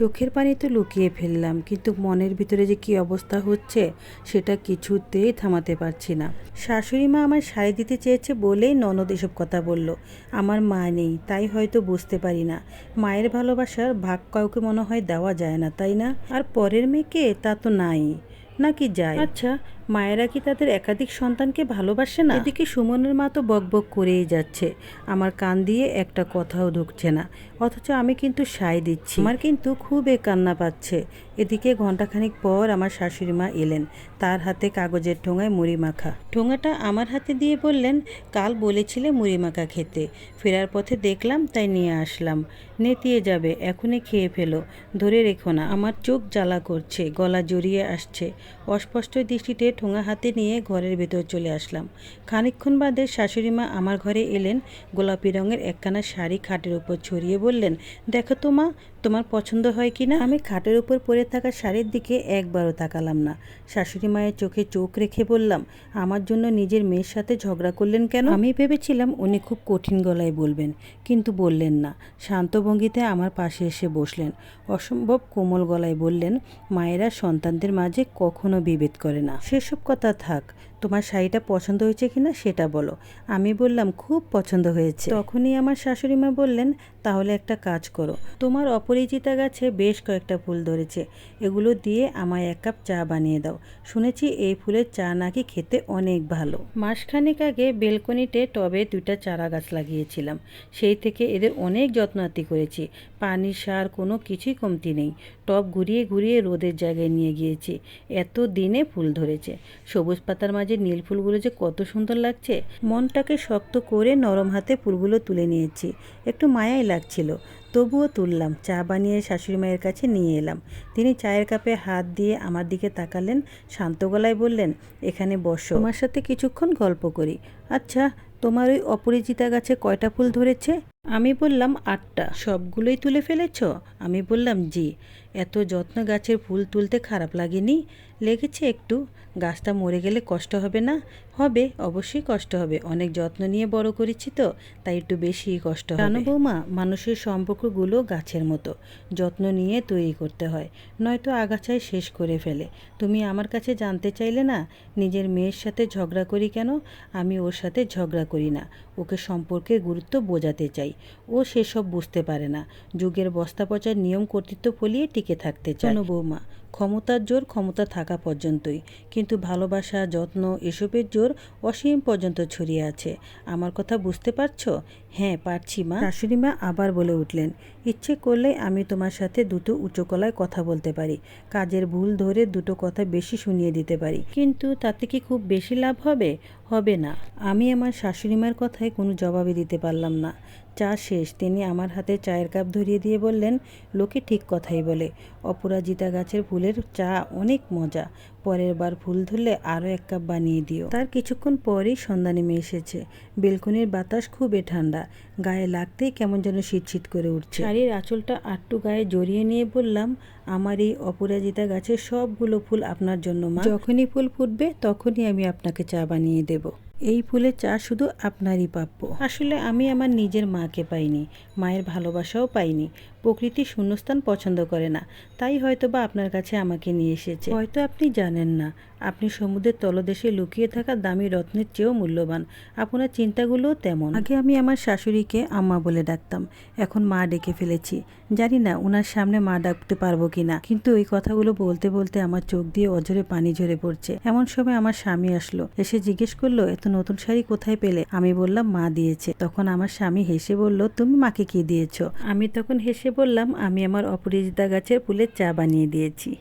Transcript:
চোখের পানি তো লুকিয়ে ফেললাম, কিন্তু মনের ভিতরে যে কি অবস্থা হচ্ছে সেটা কিছুতেই থামাতে পারছি না। শাশুড়ি মা আমার শাড়ি দিতে চেয়েছে বলেই ননদ এসব কথা বলল। আমার মা নেই, তাই হয়তো বুঝতে পারি না। মায়ের ভালোবাসার ভাগ কাউকে মনে হয় দেওয়া যায় না, তাই না? আর পরের মেয়েকে তা তো নাই নাকি যায়? আচ্ছা মায়েরা কি তাদের একাধিক সন্তানকে ভালোবাসে না? এদিকে সুমনের মা তো বকবক করেই যাচ্ছে। আমার কান দিয়ে একটা কথাও ঢুকছে না। অথচ আমি কিন্তু সাই দিচ্ছি। আমার কিন্তু খুবই কান্না পাচ্ছে। এদিকে ঘন্টাখানিক পর আমার শাশুড়ি মা এলেন। তার হাতে কাগজের ঠোঙায় মুড়ি মাখা। ঠোঙাটা আমার হাতে দিয়ে বললেন, কাল বলেছিলে মুড়ি মাখা খেতে। ফেরার পথে দেখলাম, তাই নিয়ে আসলাম। নেতিয়ে যাবে, এখনই খেয়ে ফেলো। ধরে রেখো না, আমার চোখ জ্বালা করছে, গলা জড়িয়ে আসছে। অস্পষ্ট দৃষ্টিতে ঠোঙা হাতে নিয়ে ঘরের ভেতর চলে আসলাম। খানিকক্ষণ বাদে শাশুড়ি মা আমার ঘরে এলেন, গোলাপি রঙের একখানা শাড়ি খাটের উপর ছড়িয়ে বললেন, দেখো তো মা, তোমার পছন্দ হয় কি না? আমি খাটের উপর পরে থাকা শাড়ির দিকে একবারও তাকালাম না। শাশুড়ি মায়ের চোখে চোখ রেখে বললাম, আমার জন্য নিজের মেয়ের সাথে ঝগড়া করলেন কেন? আমি ভেবেছিলাম, উনি খুব কঠিন গলায় বলবেন। কিন্তু বললেন না। শান্ত ভঙ্গিতে আমার পাশে এসে বসলেন। অসম্ভব কোমল গলায় বললেন, মায়েরা সন্তানদের মাঝে কখনো বিভেদ করে না। সেসব কথা থাক। তোমার শাড়িটা পছন্দ হয়েছে কিনা সেটা বলো। আমি বললাম, খুব পছন্দ হয়েছে। তখনই আমার শাশুড়ি মা বললেন, তাহলে একটা কাজ করো। তোমার অপরিচিতা গাছে বেশ কয়েকটা ফুল ধরেছে। এগুলো দিয়ে আমায় এক কাপ চা বানিয়ে দাও। শুনেছি এই ফুলের চা নাকি খেতে অনেক ভালো। মাসখানেক আগে বেলকনিতে টবে দুইটা চারা গাছ লাগিয়েছিলাম। সেই থেকে এদের অনেক যত্নাতি করেছি। পানি সার, কোনো কিছুই কমতি নেই। টব ঘুরিয়ে ঘুরিয়ে রোদের জায়গায় নিয়ে গিয়েছি। এত দিনে ফুল ধরেছে। সবুজ পাতার মাঝে নীল ফুলগুলো যে কত সুন্দর লাগছে, মনটাকে শক্ত করে নরম হাতে ফুলগুলো তুলে নিয়েছি। একটু মায়াই লাগছিল, তবুও তুললাম, চা বানিয়ে শাশুড়ি মায়ের কাছে নিয়ে এলাম। তিনি চায়ের কাপে হাত দিয়ে আমার দিকে তাকালেন, শান্ত গলায় বললেন, এখানে বসো, তোমার সাথে কিছুক্ষণ গল্প করি। আচ্ছা তোমার ওই অপরিচিতা গাছে কয়টা ফুল ধরেছে? আমি বললাম আটটা। সবগুলোই তুলে ফেলেছ? আমি বললাম, জি। এত যত্ন গাছের ফুল তুলতে খারাপ লাগেনি? লেগেছে একটু। গাছটা মরে গেলে কষ্ট হবে না? হবে, অবশ্যই কষ্ট হবে। অনেক যত্ন নিয়ে বড় করেছি তো, তাই একটু বেশি কষ্ট হবে। জানো বৌমা, মানুষের সম্পর্কগুলো গাছের মতো। যত্ন নিয়ে তৈরি করতে হয়। নয়তো আগাছায় শেষ করে ফেলে। তুমি আমার কাছে জানতে চাইলে না, নিজের মেয়ের সাথে ঝগড়া করি কেন? আমি ওর সাথে ঝগড়া করি না। ওকে সম্পর্কের গুরুত্ব বোঝাতে চাই। ও সেসব বুঝতে পারে না। যুগের বস্তা পচার নিয়ম কর্তৃত্ব ফলিয়ে টিকে থাকতে চায়। বৌমা। ক্ষমতার জোর ক্ষমতা থাকা পর্যন্তই। কিন্তু ভালোবাসা, যত্ন, এসবের জোর অসীম পর্যন্ত ছড়িয়ে আছে। আমার কথা বুঝতে পারছ? হ্যাঁ পারছি মা। শাশুড়ি মা আবার বলে উঠলেন, ইচ্ছে করলে আমি তোমার সাথে দুটো উঁচু গলায় কথা বলতে পারি। কাজের ভুল ধরে দুটো কথা বেশি শুনিয়ে দিতে পারি। কিন্তু তাতে কি খুব বেশি লাভ হবে? হবে না। আমি আমার শাশুড়ি মার কথায় কোনো জবাবই দিতে পারলাম না। চা শেষ। তিনি আমার হাতে চায়ের কাপ ধরিয়ে দিয়ে বললেন, লোকে ঠিক কথাই বলে। অপরাজিতা গাছের ফুলের চা অনেক মজা। পরের বার ফুল ধরলে আরও এক কাপ বানিয়ে দিও। তার কিছুক্ষণ পরেই সন্ধ্যা নেমে এসেছে। বেলকনির বাতাস খুবই ঠান্ডা। গায়ে লাগতেই কেমন যেন শীত করে উঠছে। শাড়ির আঁচলটা আটটু গায়ে জড়িয়ে নিয়ে বললাম, আমার এই অপরাজিতা গাছের সবগুলো ফুল আপনার জন্য, মা। যখনই ফুল ফুটবে তখনই আমি আপনাকে চা বানিয়ে দেব। এই ফুলের চা শুধু আপনারই প্রাপ্য। আসলে আমি আমার নিজের মাকে পাইনি। মায়ের ভালোবাসাও পাইনি। প্রকৃতি শূন্যস্থান পছন্দ করে না। তাই হয়তো বা আপনার কাছে আমাকে নিয়ে এসেছে। হয়তো আপনি জানেন না। আপনি সমুদ্রের তলদেশে লুকিয়ে থাকা দামি রত্নের চেয়েও মূল্যবান। আপনার চিন্তাগুলোও তেমন। আগে আমি আমার শাশুড়িকে আম্মা বলে ডাকতাম। এখন মা ডেকে ফেলেছি। জানি না ওনার সামনে মা ডাকতে পারব কি না কিন্তু ওই কথাগুলো বলতে বলতে আমার চোখ দিয়ে অজরে পানি ঝরে পড়ছে। এমন সময় আমার স্বামী আসলো। এসে জিজ্ঞেস করল, এত নতুন শাড়ি কোথায় পেলে? আমি বললাম, মা দিয়েছে। তখন আমার স্বামী হেসে বলল, তুমি মাকে কি দিয়েছ? আমি তখন হেসে বললাম, আমি আমার অপরাজিতা গাছের ফুলের চা বানিয়ে দিয়েছি।